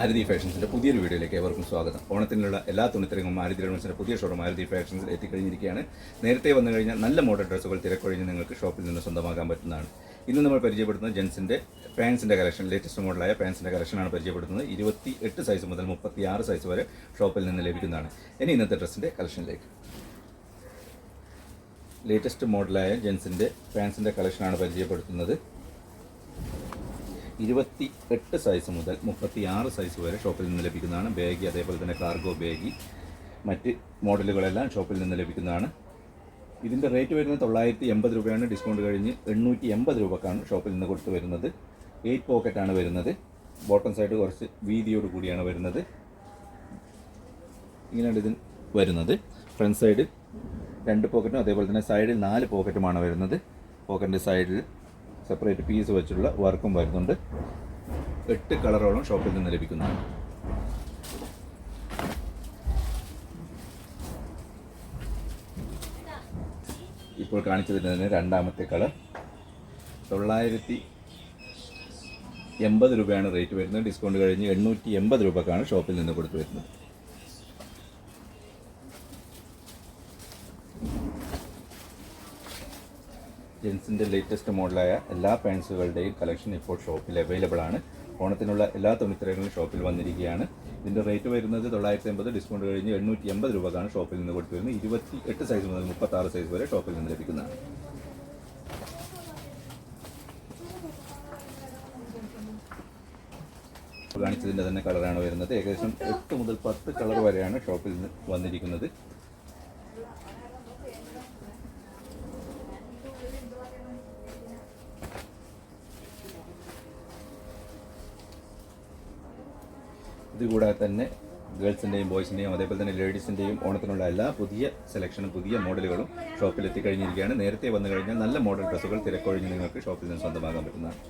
ആരതി ഫാഷൻസിന്റെ പുതിയൊരു വീഡിയോയിലേക്ക് ഏവർക്കും സ്വാഗതം. ഓണത്തിനുള്ള എല്ലാ തുണിത്തരങ്ങളും ആരതി റെഡ്മൻസിന്റെ പുതിയ ഷോറൂം ആരതി ഫാഷൻസിൽ എത്തിക്കഴിഞ്ഞിരിക്കുകയാണ്. നേരത്തെ വന്നു കഴിഞ്ഞാൽ നല്ല മോഡൽ ഡ്രസ്സുകൾ തിരക്കൊഴിഞ്ഞ് നിങ്ങൾക്ക് ഷോപ്പിൽ നിന്ന് സ്വന്തമാക്കാൻ പറ്റുന്നതാണ്. ഇന്ന് നമ്മൾ പരിചയപ്പെടുന്നത് ജെൻസിന്റെ പാൻസിന്റെ കളക്ഷൻ ലേറ്റസ്റ്റ് മോഡലായ പാൻസിന്റെ കളക്ഷനാണ് പരിചയപ്പെടുത്തുന്നത് ഇരുപത്തി എട്ട് സൈസ് മുതൽ മുപ്പത്തി ആറ് സൈസ് വരെ ഷോപ്പിൽ നിന്ന് ലഭിക്കുന്നതാണ്. ഇനി ഇന്നത്തെ ഡ്രസ്സിന്റെ കളക്ഷനിലേക്ക്. ലേറ്റസ്റ്റ് മോഡലായ ജെൻസിന്റെ പാൻസിന്റെ കളക്ഷനാണ് പരിചയപ്പെടുത്തുന്നത്. ഇരുപത്തി എട്ട് സൈസ് മുതൽ മുപ്പത്തി ആറ് സൈസ് വരെ ഷോപ്പിൽ നിന്ന് ലഭിക്കുന്നതാണ്. ബാഗി അതേപോലെ തന്നെ കാർഗോ ബാഗി മറ്റ് മോഡലുകളെല്ലാം ഷോപ്പിൽ നിന്ന് ലഭിക്കുന്നതാണ്. ഇതിന്റെ റേറ്റ് വരുന്നത് തൊള്ളായിരത്തി എൺപത് രൂപയാണ്. ഡിസ്കൗണ്ട് കഴിഞ്ഞ് എണ്ണൂറ്റി എൺപത് രൂപക്കാണ് ഷോപ്പിൽ നിന്ന് കൊടുത്ത് വരുന്നത്. എയ്റ്റ് പോക്കറ്റാണ് വരുന്നത്. ബോട്ടം സൈഡ് കുറച്ച് വീതിയോട് കൂടിയാണ് വരുന്നത്. ഇങ്ങനെയാണ് ഇതിന് വരുന്നത്. ഫ്രണ്ട് സൈഡ് രണ്ട് പോക്കറ്റും അതേപോലെ തന്നെ സൈഡിൽ നാല് പോക്കറ്റുമാണ് വരുന്നത്. പോക്കറ്റിന്റെ സൈഡിൽ സെപ്പറേറ്റ് പീസ് വെച്ചുള്ള വർക്കും വരുന്നുണ്ട്. എട്ട് കളറോളം ഷോപ്പിൽ നിന്ന് ലഭിക്കുന്നതാണ്. ഇപ്പോൾ കാണിച്ചതിന് തന്നെ രണ്ടാമത്തെ കളർ. തൊള്ളായിരത്തി എൺപത് രൂപയാണ് റേറ്റ് വരുന്നത്. ഡിസ്കൗണ്ട് കഴിഞ്ഞ് എണ്ണൂറ്റി എൺപത് രൂപക്കാണ് ഷോപ്പിൽ നിന്ന് കൊടുത്തു വരുന്നത്. ജെൻസിന്റെ ലേറ്റസ്റ്റ് മോഡലായ എല്ലാ പാൻസുകളുടെയും കളക്ഷൻ ഇപ്പോൾ ഷോപ്പിൽ അവൈലബിൾ ആണ്. ഓണത്തിനുള്ള എല്ലാ തുണിത്തരങ്ങളും ഷോപ്പിൽ വന്നിരിക്കുകയാണ്. ഇതിന്റെ റേറ്റ് വരുന്നത് തൊള്ളായിരത്തി എൺപത് ഡിസ്കൗണ്ട് കഴിഞ്ഞ് എണ്ണൂറ്റി എൺപത് രൂപക്കാണ് ഷോപ്പിൽ നിന്ന് കൊടുത്തു വരുന്നത് ഇരുപത്തി എട്ട് സൈസ് മുതൽ മുപ്പത്താറ് സൈസ് വരെ ഷോപ്പിൽ നിന്ന് ലഭിക്കുന്നതാണ്. കാണിച്ചതിന്റെ തന്നെ കളറാണ് വരുന്നത്. ഏകദേശം എട്ട് മുതൽ പത്ത് കളർ വരെയാണ് ഷോപ്പിൽ നിന്ന് വന്നിരിക്കുന്നത്. ഇത് കൂടാതെ തന്നെ ഗേൾസിന്റെയും ബോയ്സിന്റെയും അതേപോലെ തന്നെ ലേഡീസിന്റെയും ഓണത്തിനുള്ള എല്ലാ പുതിയ സെലക്ഷനും പുതിയ മോഡലുകളും ഷോപ്പിൽ എത്തിക്കഴിഞ്ഞിരിക്കുകയാണ് നേരത്തെ വന്നു കഴിഞ്ഞാൽ നല്ല മോഡൽ ഡ്രസ്സുകൾ തിരക്കൊഴിഞ്ഞ് നിങ്ങൾക്ക് ഷോപ്പിൽ നിന്ന് സ്വന്തമാക്കാൻ പറ്റുന്നതാണ്.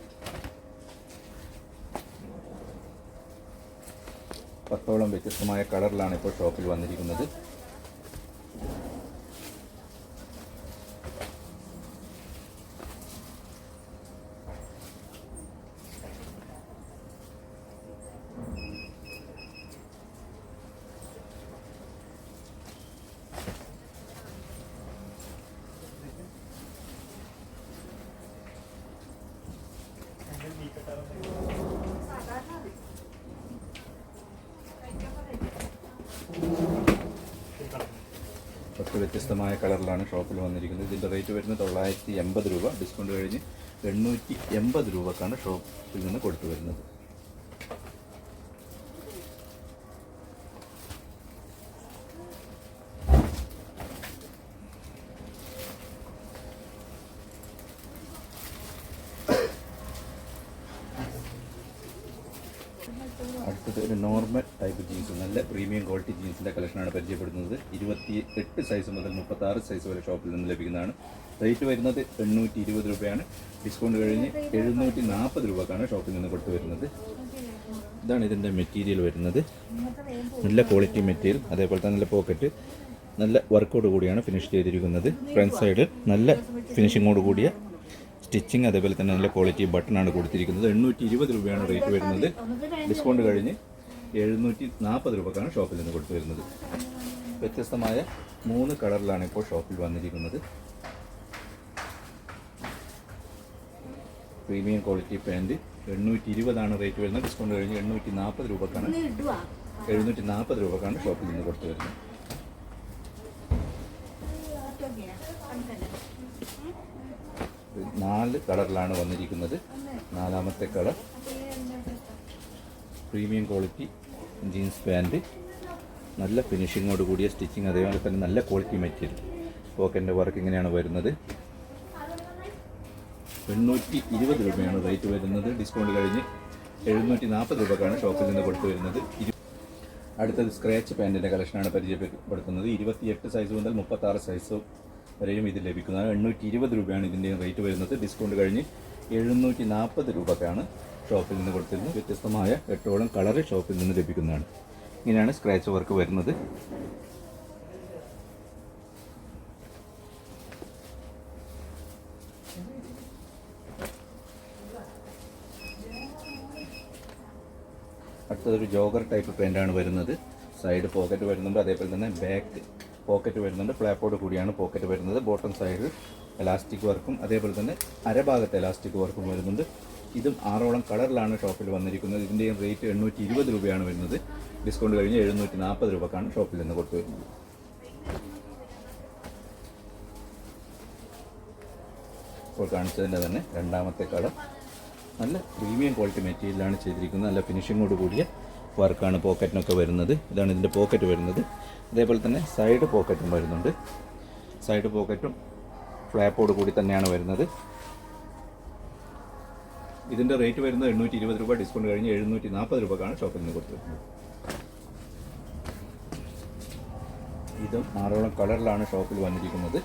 പത്തോളം വ്യത്യസ്തമായ കളറിലാണ് ഇപ്പോൾ ഷോപ്പിൽ വന്നിരിക്കുന്നത്. പത്ത് വ്യത്യസ്തമായ കളറിലാണ് ഷോപ്പിൽ വന്നിരിക്കുന്നത്. ഇതിന്റെ റേറ്റ് വരുന്നത് തൊള്ളായിരത്തി എൺപത് രൂപ. ഡിസ്കൗണ്ട് കഴിഞ്ഞ് എണ്ണൂറ്റി എൺപത് രൂപക്കാണ് ഷോപ്പിൽ നിന്ന് കൊടുത്തു വരുന്നത്. നോർമൽ ടൈപ്പ് ജീൻസ് നല്ല പ്രീമിയം ക്വാളിറ്റി ജീൻസിന്റെ കളക്ഷനാണ് പരിചയപ്പെടുത്തുന്നത് ഇരുപത്തി എട്ട് സൈസ് മുതൽ മുപ്പത്താറ് സൈസ് വരെ ഷോപ്പിൽ നിന്ന് ലഭിക്കുന്നതാണ്. റേറ്റ് വരുന്നത് എണ്ണൂറ്റി ഇരുപത് രൂപയാണ്. ഡിസ്കൗണ്ട് കഴിഞ്ഞ് എഴുന്നൂറ്റി നാൽപ്പത് രൂപക്കാണ് ഷോപ്പിൽ നിന്ന് കൊടുത്തു വരുന്നത്. ഇതാണ് ഇതിന്റെ മെറ്റീരിയൽ വരുന്നത്. നല്ല ക്വാളിറ്റി മെറ്റീരിയൽ അതേപോലെ തന്നെ നല്ല പോക്കറ്റ് നല്ല വർക്കോട് കൂടിയാണ് ഫിനിഷ് ചെയ്തിരിക്കുന്നത്. ഫ്രണ്ട് സൈഡ് നല്ല ഫിനിഷിങ്ങോട് കൂടിയ സ്റ്റിച്ചിങ് അതേപോലെ തന്നെ നല്ല ക്വാളിറ്റി ബട്ടണാണ് കൊടുത്തിരിക്കുന്നത്. എണ്ണൂറ്റി ഇരുപത് രൂപയാണ് റേറ്റ് വരുന്നത്. ഡിസ്കൗണ്ട് കഴിഞ്ഞ് എഴുന്നൂറ്റി നാൽപ്പത് രൂപക്കാണ് ഷോപ്പിൽ നിന്ന് കൊടുത്തു വരുന്നത് വ്യത്യസ്തമായ മൂന്ന് കളറിലാണ് ഇപ്പോൾ ഷോപ്പിൽ വന്നിരിക്കുന്നത്. പ്രീമിയം ക്വാളിറ്റി പാന്റ് എണ്ണൂറ്റി ഇരുപതാണ് റേറ്റ് വരുന്നത്. ഡിസ്കൗണ്ട് കഴിഞ്ഞ് എണ്ണൂറ്റി നാൽപ്പത് രൂപക്കാണ് എഴുന്നൂറ്റി നാൽപ്പത് രൂപക്കാണ് ഷോപ്പിൽ നിന്ന് കൊടുത്തു വരുന്നത് നാല് കളറിലാണ് വന്നിരിക്കുന്നത്. നാലാമത്തെ colour premium quality jeans pant. നല്ല ഫിനിഷിങ്ങോട് കൂടിയ സ്റ്റിച്ചിങ് അതേപോലെ തന്നെ നല്ല ക്വാളിറ്റി മെറ്റീരിയൽ. പോക്കറ്റിന്റെ വർക്ക് ഇങ്ങനെയാണ് വരുന്നത്. എണ്ണൂറ്റി ഇരുപത് രൂപയാണ് റേറ്റ് വരുന്നത്. ഡിസ്കൗണ്ട് കഴിഞ്ഞ് എഴുന്നൂറ്റി നാൽപ്പത് രൂപക്കാണ് ഷോപ്പിൽ നിന്ന് കൊടുത്തു വരുന്നത് അടുത്തത് സ്ക്രാച്ച് പാന്റിന്റെ കളക്ഷനാണ് പരിചയപ്പെടുത്തുന്നത്. ഇരുപത്തിയെട്ട് സൈസ് മുതൽ മുപ്പത്താറ് സൈസ് വരെയും ഇത് ലഭിക്കുന്നതാണ് എണ്ണൂറ്റി ഇരുപത് രൂപയാണ് ഇതിന്റെ റേറ്റ് വരുന്നത്. ഡിസ്കൗണ്ട് കഴിഞ്ഞ് എഴുന്നൂറ്റി നാൽപ്പത് രൂപക്കാണ് ഷോപ്പിൽ നിന്ന് കൊടുത്തിരുന്നു. വ്യത്യസ്തമായ എട്ടോളം കളർ ഷോപ്പിൽ നിന്ന് ലഭിക്കുന്നതാണ്. ഇങ്ങനെയാണ് സ്ക്രാച്ച് വർക്ക് വരുന്നത്. അടുത്ത അടുത്തതൊരു ജോഗർ ടൈപ്പ് പെയിന്റാണ് വരുന്നത്. സൈഡ് പോക്കറ്റ് വരുന്നുണ്ട്. അതേപോലെ തന്നെ ബാക്ക് പോക്കറ്റ് വരുന്നുണ്ട്. ഫ്ലാപ്പോട് കൂടിയാണ് പോക്കറ്റ് വരുന്നത്. ബോട്ടം സൈഡിൽ എലാസ്റ്റിക് വർക്കും അതേപോലെ തന്നെ അരഭാഗത്ത് എലാസ്റ്റിക് വർക്കും വരുന്നുണ്ട്. ഇതും ആറോളം കളറിലാണ് ഷോപ്പിൽ വന്നിരിക്കുന്നത്. ഇതിന്റെയും റേറ്റ് എണ്ണൂറ്റി ഇരുപത് രൂപയാണ് വരുന്നത്. ഡിസ്കൗണ്ട് കഴിഞ്ഞ് എഴുന്നൂറ്റി നാൽപ്പത് രൂപക്കാണ് ഷോപ്പിൽ നിന്ന് കൊടുത്തു വരുന്നത് ഇപ്പോൾ കാണിച്ചതിന്റെ തന്നെ രണ്ടാമത്തെ കളർ. നല്ല പ്രീമിയം ക്വാളിറ്റി മെറ്റീരിയലാണ് ചെയ്തിരിക്കുന്നത്. നല്ല ഫിനിഷിങ്ങോട് കൂടിയ വർക്കാണ് പോക്കറ്റിനൊക്കെ വരുന്നത്. ഇതാണ് ഇതിന്റെ പോക്കറ്റ് വരുന്നത്. അതേപോലെ തന്നെ സൈഡ് പോക്കറ്റും വരുന്നുണ്ട്. സൈഡ് പോക്കറ്റും ഫ്ലാപ്പോട് കൂടി തന്നെയാണ് വരുന്നത്. ഇതിന്റെ റേറ്റ് വരുന്നത് എണ്ണൂറ്റി ഇരുപത് രൂപ ഡിസ്കൗണ്ട് കഴിഞ്ഞ് എഴുന്നൂറ്റി നാൽപ്പത് രൂപക്കാണ് ഷോപ്പിൽ നിന്ന് കൊടുത്തിരുന്നത് ഇതും ആറോളം കളറിലാണ് ഷോപ്പിൽ വന്നിരിക്കുന്നത്.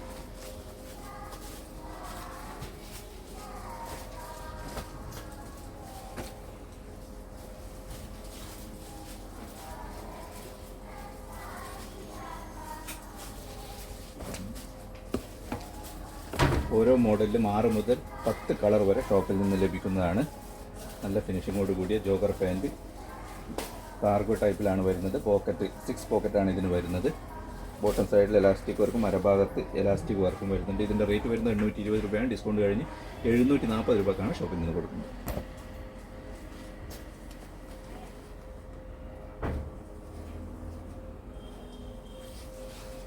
ഓരോ മോഡലിലും ആറ് മുതൽ പത്ത് കളർ വരെ ഷോപ്പിൽ നിന്ന് ലഭിക്കുന്നതാണ്. നല്ല ഫിനിഷിങ്ങോട് കൂടിയ ജോഗർ പാന്റ്. കാർഗോ ടൈപ്പിലാണ് വരുന്നത്. പോക്കറ്റ് സിക്സ് പോക്കറ്റാണ് ഇതിന് വരുന്നത്. ബോട്ടം സൈഡിൽ എലാസ്റ്റിക് വർക്കും മരഭാഗത്ത് എലാസ്റ്റിക് വർക്കും വരുന്നുണ്ട്. ഇതിന്റെ റേറ്റ് വരുന്നത് എണ്ണൂറ്റി ഇരുപത് രൂപയാണ്. ഡിസ്കൗണ്ട് കഴിഞ്ഞ് എഴുന്നൂറ്റി നാൽപ്പത് രൂപക്കാണ് ഷോപ്പിൽ നിന്ന് കൊടുക്കുന്നത്.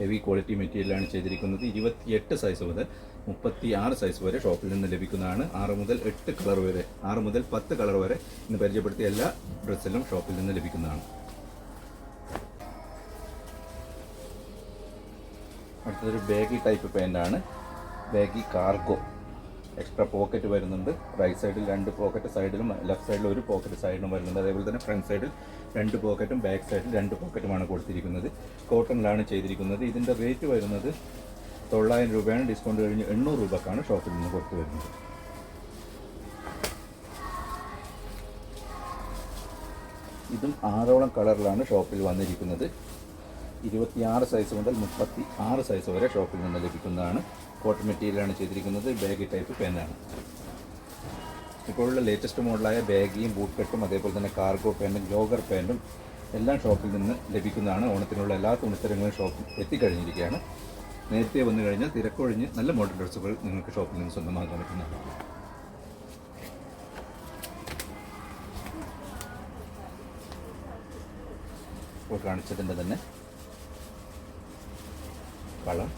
ഹെവി ക്വാളിറ്റി മെറ്റീരിയലാണ് ചെയ്തിരിക്കുന്നത്. ഇരുപത്തിയെട്ട് സൈസ് മുതൽ മുപ്പത്തി ആറ് സൈസ് വരെ ഷോപ്പിൽ നിന്ന് ലഭിക്കുന്നതാണ്. ആറ് മുതൽ എട്ട് കളർ വരെ ആറ് മുതൽ പത്ത് കളർ വരെ ഇന്ന് പരിചയപ്പെടുത്തിയ എല്ലാ ഡ്രസ്സിലും ഷോപ്പിൽ നിന്ന് ലഭിക്കുന്നതാണ്. അടുത്തതൊരു ബാഗി ടൈപ്പ് പാന്റാണ് ബാഗി കാർഗോ എക്സ്ട്രാ പോക്കറ്റ് വരുന്നുണ്ട്. റൈറ്റ് സൈഡിൽ രണ്ട് പോക്കറ്റ് സൈഡിലും ലെഫ്റ്റ് സൈഡിൽ ഒരു പോക്കറ്റ് സൈഡിലും വരുന്നുണ്ട്. അതേപോലെ തന്നെ ഫ്രണ്ട് സൈഡിൽ രണ്ട് പോക്കറ്റും ബാക്ക് സൈഡിൽ രണ്ട് പോക്കറ്റുമാണ് കൊടുത്തിരിക്കുന്നത്. കോട്ടണിലാണ് ചെയ്തിരിക്കുന്നത്. ഇതിന്റെ റേറ്റ് വരുന്നത് തൊള്ളായിരം രൂപയാണ്. ഡിസ്കൗണ്ട് കഴിഞ്ഞ് എണ്ണൂറ് രൂപക്കാണ് ഷോപ്പിൽ നിന്ന് കൊടുത്തു വരുന്നത്. ഇതും ആറോളം കളറിലാണ് ഷോപ്പിൽ വന്നിരിക്കുന്നത്. ഇരുപത്തിയാറ് സൈസ് മുതൽ മുപ്പത്തി ആറ് സൈസ് വരെ ഷോപ്പിൽ നിന്ന് ലഭിക്കുന്നതാണ്. കോട്ടൺ മെറ്റീരിയലാണ് ചെയ്തിരിക്കുന്നത്. ബാഗ് ടൈപ്പ് പെന്നാണ് ഇപ്പോഴുള്ള ലേറ്റസ്റ്റ് മോഡലായ ബാഗിയും ബൂട്ട് കട്ടും അതേപോലെ തന്നെ കാർഗോ പാന്റും ജോഗർ പാന്റും എല്ലാം ഷോപ്പിൽ നിന്ന് ലഭിക്കുന്നതാണ്. ഓണത്തിനുള്ള എല്ലാ തുണിത്തരങ്ങളും ഷോപ്പിൽ എത്തിക്കഴിഞ്ഞിരിക്കുകയാണ്. നേരത്തെ വന്നു കഴിഞ്ഞാൽ തിരക്കൊഴിഞ്ഞ് നല്ല മോഡൽ ഡ്രസ്സുകൾ നിങ്ങൾക്ക് ഷോപ്പിൽ നിന്ന് സ്വന്തമാക്കാൻ പറ്റുന്നതാണ്. ഇപ്പോൾ കാണിച്ചതിന്റെ തന്നെ കളർ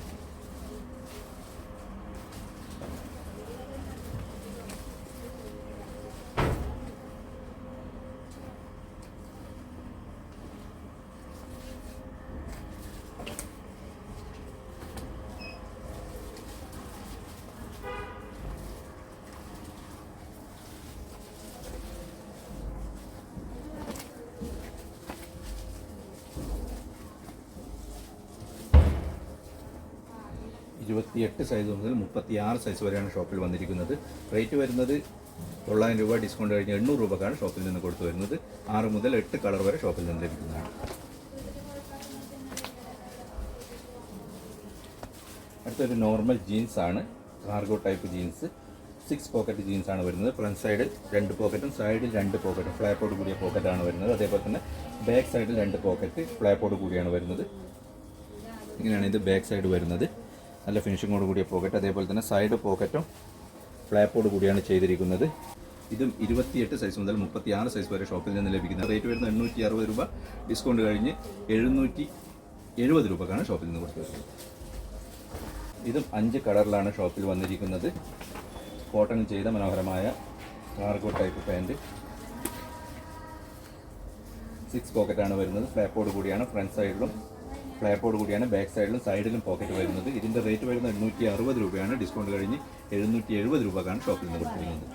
ഇരുപത്തിയെട്ട് സൈസ് മുതൽ മുപ്പത്തിയാറ് സൈസ് വരെയാണ് ഷോപ്പിൽ വന്നിരിക്കുന്നത്. റേറ്റ് വരുന്നത് തൊള്ളായിരം രൂപ ഡിസ്കൗണ്ട് കഴിഞ്ഞ് എണ്ണൂറ് രൂപക്കാണ് ഷോപ്പിൽ നിന്ന് കൊടുത്തു വരുന്നത്. ആറ് മുതൽ എട്ട് കളർ വരെ ഷോപ്പിൽ നിന്ന് ലഭിക്കുന്നതാണ്. അടുത്തൊരു നോർമൽ ജീൻസ് ആണ്. Cargo type jeans six pocket jeans ആണ് വരുന്നത്. ഫ്രണ്ട് സൈഡിൽ രണ്ട് പോക്കറ്റും സൈഡിൽ രണ്ട് പോക്കറ്റും ഫ്ലാപ്പോട് കൂടിയ പോക്കറ്റാണ് വരുന്നത്. അതേപോലെ തന്നെ ബാക്ക് സൈഡിൽ രണ്ട് പോക്കറ്റ് ഫ്ലാപ്പോട് കൂടിയാണ് വരുന്നത്. ഇങ്ങനെയാണ് ഇത് ബാക്ക് സൈഡ് വരുന്നത്. നല്ല ഫിനിഷിങ്ങോട് കൂടിയ പോക്കറ്റ് അതേപോലെ തന്നെ സൈഡ് പോക്കറ്റും ഫ്ലാപ്പോട് കൂടിയാണ് ചെയ്തിരിക്കുന്നത്. ഇതും ഇരുപത്തിയെട്ട് സൈസ് മുതൽ മുപ്പത്തി ആറ് സൈസ് വരെ ഷോപ്പിൽ നിന്ന് ലഭിക്കുന്ന റേറ്റ് വരുന്ന എണ്ണൂറ്റി അറുപത് രൂപ. ഡിസ്കൗണ്ട് കഴിഞ്ഞ് എഴുന്നൂറ്റി എഴുപത് രൂപക്കാണ് ഷോപ്പിൽ നിന്ന് കൊടുത്തത് ഇതും അഞ്ച് കളറിലാണ് ഷോപ്പിൽ വന്നിരിക്കുന്നത്. കോട്ടൺ ചെയ്ത മനോഹരമായ കാർഗോ ടൈപ്പ് പാന്റ് സിക്സ് പോക്കറ്റാണ് വരുന്നത്. ഫ്ലാപ്പോട് കൂടിയാണ് ഫ്രണ്ട് സൈഡിലും ഫ്ലാപ്പോട് കൂടിയാണ് ബാക്ക് സൈഡിലും സൈഡിലും പോക്കറ്റ് വരുന്നത്. ഇതിന്റെ റേറ്റ് വരുന്നത് എണ്ണൂറ്റി അറുപത് രൂപയാണ്. ഡിസ്കൗണ്ട് കഴിഞ്ഞ് എഴുന്നൂറ്റി എഴുപത് രൂപക്കാണ് ഷോപ്പിൽ നിന്ന് കൊടുത്തിരിക്കുന്നത്.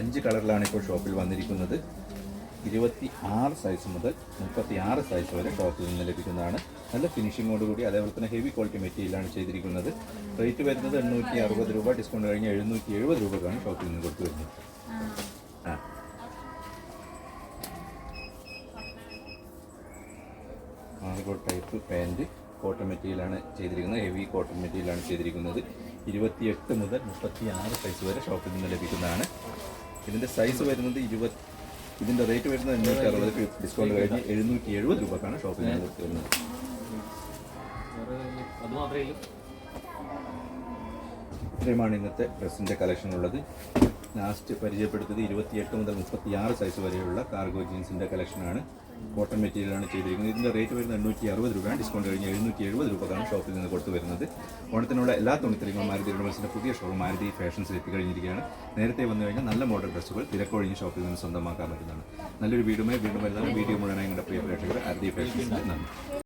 അഞ്ച് കളറിലാണ് ഇപ്പോൾ ഷോപ്പിൽ വന്നിരിക്കുന്നത്. ഇരുപത്തി ആറ് സൈസ് മുതൽ മുപ്പത്തി ആറ് സൈസ് വരെ ഷോപ്പിൽ നിന്ന് ലഭിക്കുന്നതാണ്. നല്ല ഫിനിഷിങ്ങോട് കൂടി അതേപോലെ തന്നെ ഹെവി ക്വാളിറ്റി മെറ്റീരിയലാണ് ചെയ്തിരിക്കുന്നത്. റേറ്റ് വരുന്നത് എണ്ണൂറ്റി അറുപത് രൂപ. ഡിസ്കൗണ്ട് കഴിഞ്ഞ് എഴുന്നൂറ്റി എഴുപത് രൂപക്കാണ് ഷോപ്പിൽ നിന്ന് കൊടുത്തു വരുന്നത്. ആ പാന്റ് കോട്ടൺ മെറ്റീരിയലാണ് ചെയ്തിരിക്കുന്നത്. ഹെവി കോട്ടൺ മെറ്റീരിയലാണ് ചെയ്തിരിക്കുന്നത്. ഇരുപത്തിയെട്ട് മുതൽ മുപ്പത്തി ആറ് സൈസ് വരെ ഷോപ്പിൽ നിന്ന് ലഭിക്കുന്നതാണ്. ഇതിന്റെ സൈസ് വരുന്നത് ഇരുപത്തി ഇതിന്റെ റേറ്റ് വരുന്നത് എണ്ണൂറ്റി അറുപത് ഡിസ്കൗണ്ട് കഴിഞ്ഞ് എഴുന്നൂറ്റി എഴുപത് രൂപക്കാണ് ഷോപ്പിൽ നിന്ന് ഉള്ളൂ ഇത്രയുമാണ് ഇന്നത്തെ ഡ്രസ്സിന്റെ കളക്ഷൻ ഉള്ളത്. ലാസ്റ്റ് പരിചയപ്പെടുത്തിയത് ഇരുപത്തിയെട്ട് മുതൽ മുപ്പത്തിയാറ് സൈസ് വരെയുള്ള കാർഗോ ജീൻസിന്റെ കളക്ഷനാണ് കോട്ടൺ മെറ്റീരിയലാണ് ചെയ്തിരിക്കുന്നത്. ഇതിന്റെ റേറ്റ് വരുന്നത് എണ്ണൂറ്റി അറുപത് രൂപയാണ്. ഡിസ്കൗണ്ട് കഴിഞ്ഞ് എഴുന്നൂറ്റി എഴുപത് രൂപക്കാണ് ഷോപ്പിൽ നിന്ന് കൊടുത്തു വരുന്നത് ഓണത്തിനുള്ള എല്ലാ തുണിത്തരങ്ങളും മാരുതി യൂണിവേഴ്സിന്റെ പുതിയ ഷോറൂം മാരുതി ഫാഷൻസിൽ എത്തിക്കഴിഞ്ഞിരിക്കുകയാണ് നേരത്തെ വന്നു കഴിഞ്ഞാൽ നല്ല മോഡൽ ഡ്രസ്സുകൾ തിരക്കൊഴിഞ്ഞ് ഷോപ്പിൽ നിന്ന് സ്വന്തമാക്കാൻ പറ്റുന്നതാണ്. നല്ലൊരു വീടുമായി വീണ്ടും വരുന്നതാണ്. വീഡിയോ മുഴുവനായി പ്രിയ പ്രേക്ഷകർ അരുതി ഫാഷൻസിന്റെ നന്ദി.